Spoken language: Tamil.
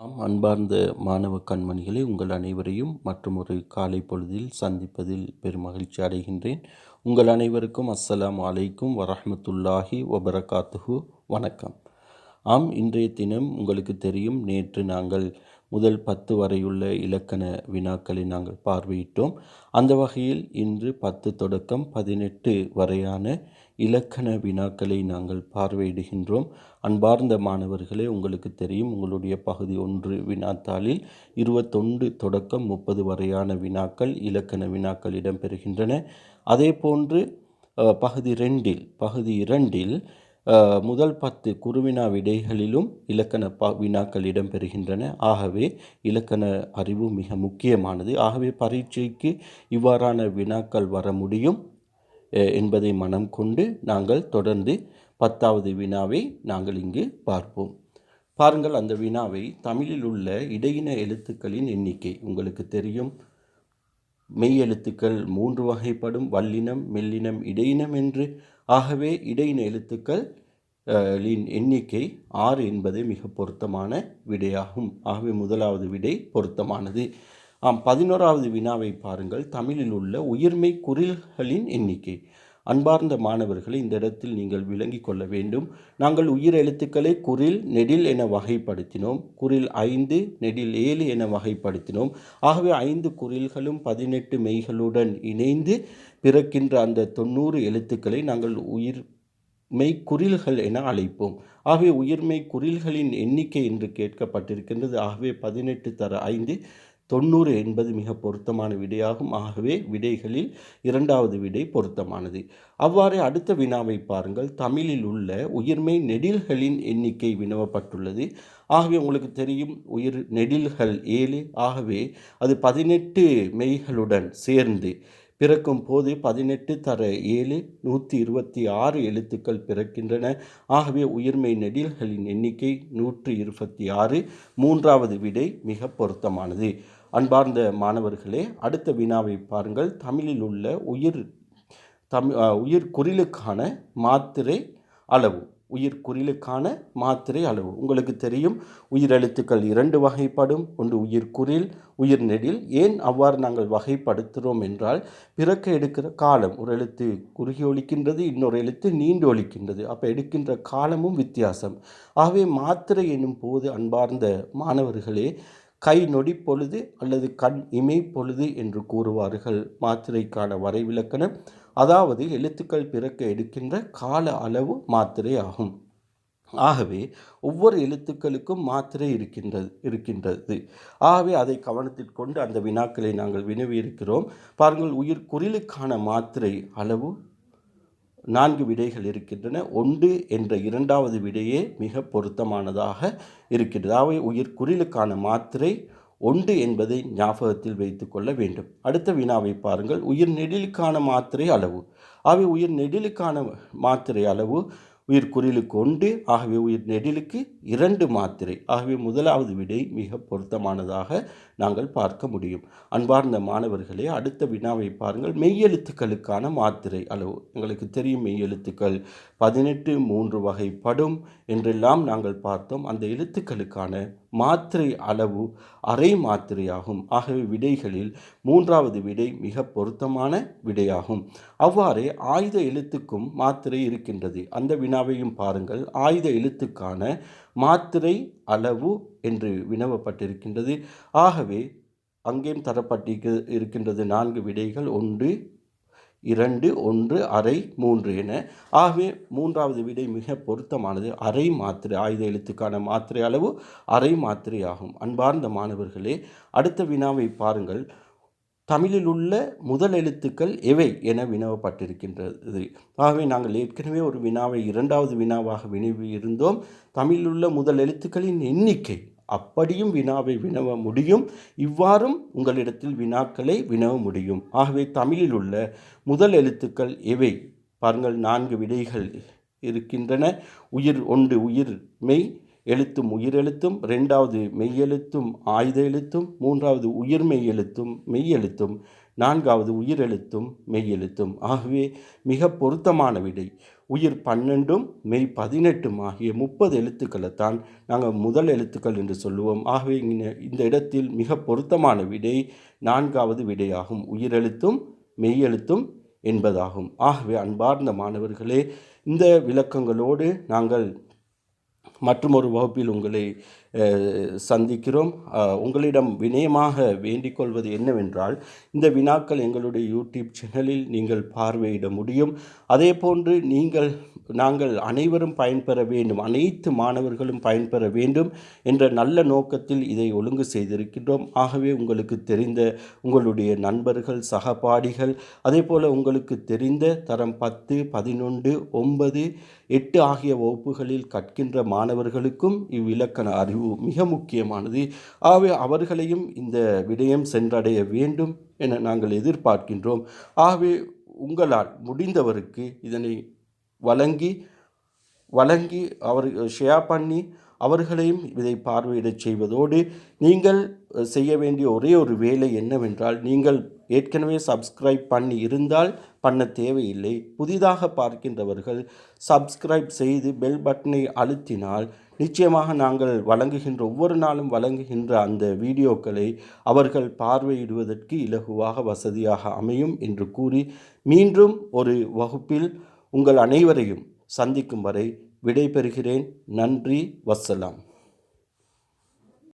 ஆம் அன்பார்ந்த மாணவ கண்மணிகளை உங்கள் அனைவரையும் மற்றும் ஒரு காலை பொழுதில் சந்திப்பதில் பெருமகிழ்ச்சி அடைகின்றேன். உங்கள் அனைவருக்கும் அஸ்ஸலாம் அலைக்கும் வரஹ்மத்துல்லாஹி வபரகாத்துஹு. வணக்கம். ஆம் இன்றைய தினம் உங்களுக்கு தெரியும் நேற்று நாங்கள் முதல் பத்து வரையுள்ள இலக்கண வினாக்களை நாங்கள் பார்வையிட்டோம். அந்த வகையில் இன்று பத்து தொடக்கம் பதினெட்டு வரையான இலக்கண வினாக்களை நாங்கள் பார்வையிடுகின்றோம். அன்பார்ந்த மாணவர்களே உங்களுக்கு தெரியும் உங்களுடைய பகுதி ஒன்று வினாத்தாளில் இருபத்தொன்று தொடக்கம் முப்பது வரையான வினாக்கள் இலக்கண வினாக்கள் இடம்பெறுகின்றன. அதே போன்று பகுதி ரெண்டில் பகுதி இரண்டில் முதல் பத்து குருவினா விடைகளிலும் இலக்கண ப வினாக்கள் இடம்பெறுகின்றன. ஆகவே இலக்கண அறிவு மிக முக்கியமானது. ஆகவே பரீட்சைக்கு இவ்வாறான வினாக்கள் வர முடியும். என்பதை மனம் கொண்டு நாங்கள் தொடர்ந்து பத்தாவது வினாவை நாங்கள் இங்கு பார்ப்போம். பாருங்கள் அந்த வினாவை தமிழில் உள்ள இடையின எழுத்துக்களின் எண்ணிக்கை. உங்களுக்கு தெரியும் மெய் எழுத்துக்கள் மூன்று வகைப்படும் வல்லினம் மெல்லினம் இடையினம் என்று. ஆகவே இடையின எழுத்துக்கள் எண்ணிக்கை ஆறு என்பது மிக பொருத்தமான விடையாகும். ஆகவே முதலாவது விடை பொருத்தமானது. ஆம் பதினோராவது வினாவை பாருங்கள். தமிழில் உள்ள உயிர்மை குறில்களின் எண்ணிக்கை. அன்பார்ந்த மாணவர்களை இந்த இடத்தில் நீங்கள் விளங்கி கொள்ள வேண்டும். நாங்கள் உயிர் எழுத்துக்களை குறில் நெடில் என வகைப்படுத்தினோம். குறில் ஐந்து நெடில் ஏழு என வகைப்படுத்தினோம். ஆகவே ஐந்து குறில்களும் பதினெட்டு மெய்களுடன் இணைந்து பிறக்கின்ற அந்த தொண்ணூறு எழுத்துக்களை நாங்கள் உயிர் மெய்க்குறில்கள் என அழைப்போம். ஆகவே உயிர்மெய் குறில்களின் எண்ணிக்கை என்று கேட்கப்பட்டிருக்கின்றது. ஆகவே பதினெட்டு தர ஐந்து தொண்ணூறு என்பது மிக பொருத்தமான விடையாகும். ஆகவே விடைகளில் இரண்டாவது விடை பொருத்தமானது. அவ்வாறே அடுத்த வினாவை பாருங்கள். தமிழில் உள்ள உயிர்மெய் நெடில்களின் எண்ணிக்கை வினவப்பட்டுள்ளது. ஆகவே உங்களுக்கு தெரியும் உயிர் நெடில்கள் ஏழு. ஆகவே அது பதினெட்டு மெய்களுடன் சேர்ந்து பிறக்கும் போது பதினெட்டு தர ஏழு நூற்றி இருபத்தி ஆறு எழுத்துக்கள் பிறக்கின்றன. ஆகவே உயிர்மை நெடில்களின் எண்ணிக்கை நூற்றி இருபத்தி ஆறு. மூன்றாவது விடை மிக பொருத்தமானது. அன்பார்ந்த மாணவர்களே அடுத்த வினாவை பாருங்கள். தமிழில் உள்ள உயிர் தமிழ் உயிர் குறிலுக்கான மாத்திரை அளவு. உயிர் குறிலுக்கான மாத்திரை அளவு. உங்களுக்கு தெரியும் உயிரெழுத்துக்கள் இரண்டு வகைப்படும். ஒன்று உயிர் குறில் உயிர் நெடில். ஏன் அவ்வாறு நாங்கள் வகைப்படுத்துகிறோம் என்றால் பிறக்க எடுக்கிற காலம் ஒரு எழுத்து குறுகி ஒலிக்கின்றது இன்னொரு எழுத்து நீண்டு ஒலிக்கின்றது. அப்போ எடுக்கின்ற காலமும் வித்தியாசம். ஆகவே மாத்திரை எனும் போது அன்பார்ந்த மாணவர்களே கை நொடி பொழுது அல்லது கண் இமை பொழுது என்று கூறுவார்கள். மாத்திரைக்கான வரைவிலக்கணம் அதாவது எழுத்துக்கள் பிறக்க எடுக்கின்ற கால அளவு மாத்திரை ஆகும். ஆகவே ஒவ்வொரு எழுத்துக்களுக்கும் மாத்திரை இருக்கின்றது இருக்கின்றது. ஆகவே அதை கவனத்தில் கொண்டு அந்த வினாக்களை நாங்கள் வினவி இருக்கிறோம் பாருங்கள் உயிர் குரிலுக்கான மாத்திரை அளவு நான்கு விடைகள் இருக்கின்றன. ஒன்று என்ற இரண்டாவது விடையே மிக பொருத்தமானதாக இருக்கிறது அவை உயிர் குறிலுக்கான மாத்திரை. ஒன்று என்பதை ஞாபகத்தில் வைத்து கொள்ள வேண்டும். அடுத்த வினாவை பாருங்கள். உயிர் நெடிலுக்கான மாத்திரை அளவு. அவை உயிர் நெடிலுக்கான மாத்திரை அளவு உயிர் குறிலுக்கு ஒன்று ஆகவே உயிர் நெடிலுக்கு இரண்டு மாத்திரை. ஆகவே முதலாவது விடை மிக பொருத்தமானதாக நாங்கள் பார்க்க முடியும். அன்பார்ந்த மாணவர்களே அடுத்த வினாவை பாருங்கள். மெய்யெழுத்துக்களுக்கான மாத்திரை அளவு. எங்களுக்கு தெரியும் மெய்யெழுத்துக்கள் பதினெட்டு மூன்று வகைப்படும் என்றெல்லாம் நாங்கள் பார்த்தோம். அந்த எழுத்துக்களுக்கான மாத்திரை அளவு அரை மாத்திரையாகும். ஆகவே விடைகளில் மூன்றாவது விடை மிக பொருத்தமான விடையாகும். அவ்வாறே ஆயுத எழுத்துக்கும் மாத்திரை இருக்கின்றது. அந்த வினா வினாவையும் பாருங்கள். ஆயுத எழுத்துக்கான மாத்திரை அளவு என்று வினவப்பட்டிருக்கின்றது. ஆகவே அங்கேயும் தரப்பட்டிருக்க இருக்கின்றது நான்கு விடைகள். ஒன்று இரண்டு ஒன்று அரை மூன்று என. ஆகவே மூன்றாவது விடை மிக பொருத்தமானது. அரை மாத்திரை ஆயுத எழுத்துக்கான மாத்திரை அளவு அரை மாத்திரை ஆகும் அன்பார்ந்த மாணவர்களே அடுத்த வினாவை பாருங்கள். தமிழில் உள்ள முதல் எழுத்துக்கள் எவை என வினவப்பட்டிருக்கின்றது. ஆகவே நாங்கள் ஏற்கனவே ஒரு வினாவை இரண்டாவது வினாவாக வினவி இருந்தோம் தமிழில் உள்ள முதல் எழுத்துக்களின் எண்ணிக்கை அப்படியும் வினாவை வினவ முடியும். இவ்வாறும் உங்களிடத்தில் வினாக்களை வினவ முடியும். ஆகவே தமிழில் உள்ள முதல் எழுத்துக்கள் எவை? பாருங்கள் நான்கு விடைகள் இருக்கின்றன. உயிர் ஒன்று உயிர் மெய் எழுத்தும் உயிரெழுத்தும் ரெண்டாவது மெய்யெழுத்தும் ஆயுத எழுத்தும் மூன்றாவது உயிர் எழுத்தும் மெய்யெழுத்தும் நான்காவது உயிரெழுத்தும் மெய்யெழுத்தும். ஆகவே மிக பொருத்தமான விடை. உயிர் பன்னெண்டும் மெய் பதினெட்டும் ஆகிய முப்பது எழுத்துக்களைத்தான் நாங்கள் முதல் எழுத்துக்கள் என்று சொல்லுவோம். ஆகவே இந்த இடத்தில் மிக பொருத்தமான விடை நான்காவது விடையாகும். உயிரெழுத்தும் மெய்யெழுத்தும் என்பதாகும். ஆகவே அன்பார்ந்த மாணவர்களே இந்த விளக்கங்களோடு நாங்கள் மற்றும் ஒரு வகுப்பில் உங்களை சந்திக்கிறோம். உங்களிடம் வினயமாக வேண்டிக் கொள்வது என்னவென்றால் இந்த வினாக்கள் எங்களுடைய யூடியூப் சேனலில் நீங்கள் பார்வையிட முடியும். அதே போன்று நீங்கள் நாங்கள் அனைவரும் பயன்பெற வேண்டும் அனைத்து மாணவர்களும் பயன்பெற வேண்டும் என்ற நல்ல நோக்கத்தில் இதை ஒழுங்கு செய்திருக்கின்றோம். ஆகவே உங்களுக்கு தெரிந்த உங்களுடைய நண்பர்கள் சகபாடிகள் அதே போல் உங்களுக்கு தெரிந்த தரம் பத்து பதினொன்று ஒன்பது எட்டு ஆகிய வகுப்புகளில் கற்கின்ற மாணவர்களுக்கும் இவ்விலக்கண அறிவு மிக முக்கியமானது. ஆகவே அவர்களையும் இந்த விடயம் சென்றடைய வேண்டும் என நாங்கள் எதிர்பார்க்கின்றோம். ஆகவே உங்களால் முடிந்தவருக்கு இதனை வழங்கி வழங்கி அவர் ஷேர் பண்ணி அவர்களையும் இதை பார்வையிடச் செய்வதோடு நீங்கள் செய்ய வேண்டிய ஒரே ஒரு வேலை என்னவென்றால் நீங்கள் ஏற்கனவே சப்ஸ்கிரைப் பண்ணி இருந்தால் பண்ண தேவையில்லை. புதிதாக பார்க்கின்றவர்கள் சப்ஸ்கிரைப் செய்து பெல் பட்டனை அழுத்தினால் நிச்சயமாக நாங்கள் வழங்குகின்ற ஒவ்வொரு நாளும் வழங்குகின்ற அந்த வீடியோக்களை அவர்கள் பார்வையிடுவதற்கு இலகுவாக வசதியாக அமையும் என்று கூறி மீண்டும் ஒரு வகுப்பில் உங்கள் அனைவரையும் சந்திக்கும் வரை விடைபெறுகிறேன். நன்றி வஸ்ஸலாம்